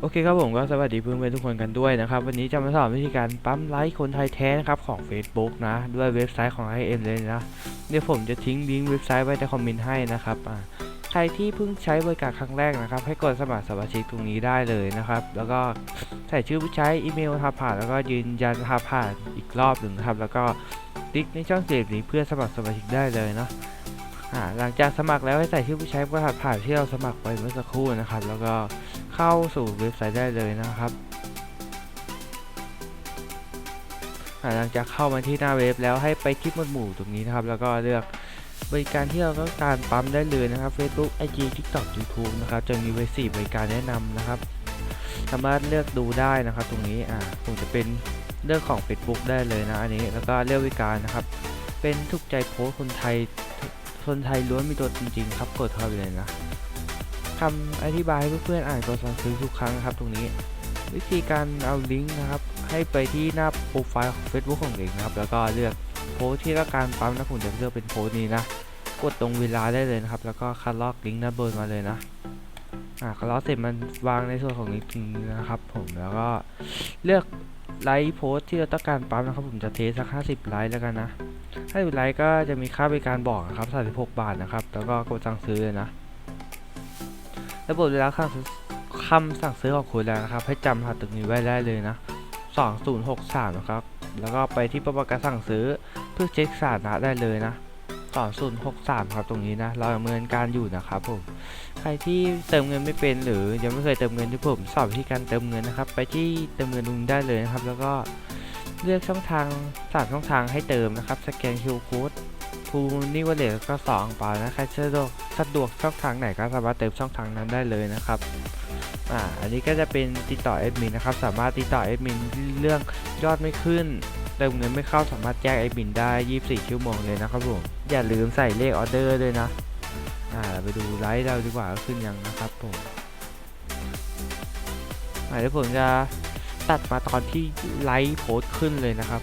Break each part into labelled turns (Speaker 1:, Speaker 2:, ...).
Speaker 1: โอเคครับผมก็สวัสดีเพื่อนๆทุกคนกันด้วยนะครับ วันนี้จะมาสอนวิธีการปั๊มไลค์คนไทยแท้นะครับของ Facebook นะ ด้วยเว็บไซต์ของ IM เลยนะ เดี๋ยวผมจะทิ้งลิงก์เว็บไซต์ไว้ในคอมเมนต์ให้นะครับอ่าใครที่เพิ่งใช้บริการครั้งแรกนะครับ ให้กดสมัครสมาชิกตรงนี้ได้เลยนะครับ แล้วก็ใส่ชื่อผู้ใช้อีเมลทาผ่าน แล้วก็ยืนยันทาผ่านอีกรอบหนึ่งครับ แล้วก็คลิกในช่องเสียบนี้เพื่อสมัครสมาชิกได้เลยเนาะอ่าหลังจากสมัครแล้วให้ใส่ชื่อผู้ใช้รหัสผ่านที่เราสมัครไปเมื่อสักครู่นะครับ แล้วก็ เข้าสู่เว็บไซต์ได้เลยนะครับหลังจากเข้ามาที่หน้าเว็บแล้วให้ไปที่หมวดหมู่ตรงนี้นะครับ แล้วก็เลือกบริการที่เราต้องการปั๊มได้เลยนะครับ Facebook IG TikTok YouTube นะครับจะมีไว้4บริการแนะนำนะครับ สามารถเลือกดูได้นะครับ ตรงนี้อ่าคงจะเป็นเรื่องของ Facebook ได้เลยนะ อันนี้แล้วก็เลือกบริการนะครับ เป็นถูกใจโพสคนไทยคนไทยล้วนมีตัวจริงๆครับกดเข้าไปเลยนะ คำอธิบายให้เพื่อนๆอ่านก่อนสั่งซื้อทุกครั้งนะครับ ตรงนี้ วิธีการเอาลิงก์นะครับ ให้ไปที่หน้าโปรไฟล์ของ Facebook ของเองนะครับ แล้วก็เลือกโพสที่ต้องการปั๊มนะผมจะเลือกเป็นโพสนี้นะ กดตรงเวลาได้เลยนะครับ แล้วก็คัดลอกลิงก์ด้านบนมาเลยนะอ่าคัดลอกเสร็จมันวางในส่วนของลิงก์นี้นะครับ ผมแล้วก็เลือกไลค์โพสที่เราต้องการปั๊มนะครับ ผมจะเทสสัก 50 ไลค์แล้วกันนะถ้าอยู่ไลค์ก็จะมีค่าบริการบอกนะครับ36 บาทนะครับ แล้วก็กดสั่งซื้อเลยนะ ระบบเวลาคำคำสั่งซื้อของคุณแล้วนะครับ ให้จำรหัสตรงนี้ไว้ได้เลยนะ 2063 นะครับ แล้วก็ไปที่ประวัติการสั่งซื้อเพื่อเช็คสถานะได้เลยนะ2063 ครับตรงนี้นะ เราดำเนินการอยู่นะครับผม ใครที่เติมเงินไม่เป็นหรือยังไม่เคยเติมเงินที่ผมสอนวิธีการเติมเงินนะครับ ไปที่เติมเงินตรงนี้ได้เลยนะครับ แล้วก็เลือกช่องทางสามช่องทางให้เติมนะครับ สแกน QR Code ทูนี่วอลเล็ตก็สองเปล่านะใครสะดวกสะดวกช่องทางไหนก็สามารถเติมช่องทางนั้นได้เลยนะครับอ่าอันนี้ก็จะเป็นติดต่อแอดมินนะครับสามารถติดต่อแอดมินเรื่องยอดไม่ขึ้นเติมเงินไม่เข้าสามารถแจ้งแอดมินได้ 24 ชั่วโมงเลยนะครับผมอย่าลืมใส่เลขออเดอร์ด้วยนะอ่าไปดูไลฟ์เราดีกว่าขึ้นยังนะครับผมอ่าเดี๋ยวผมจะตัดมาตอนที่ไลค์โพสต์ขึ้นเลยนะครับ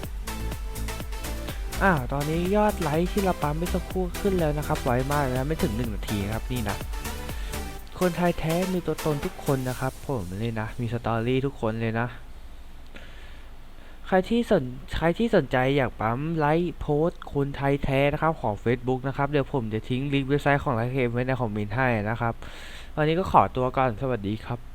Speaker 1: อ่าตอนนี้ยอดไลค์ที่เราปั๊มไม่สักครู่ขึ้นแล้วนะครับไวมากเลยนะไม่ถึง 1 นาทีครับนี่นะ คนไทยแท้มีตัวตนทุกคนนะครับ ผมเลยนะ มีสตอรี่ทุกคนเลยนะ ใครที่สนใครที่สนใจอยากปั๊มไลค์โพสต์คนไทยแท้นะครับของ Facebook นะครับ เดี๋ยวผมจะทิ้งลิงก์เว็บไซต์ของไลค์เคมไว้ในคอมเมนต์ให้นะครับ วันนี้ก็ขอตัวก่อนสวัสดีครับ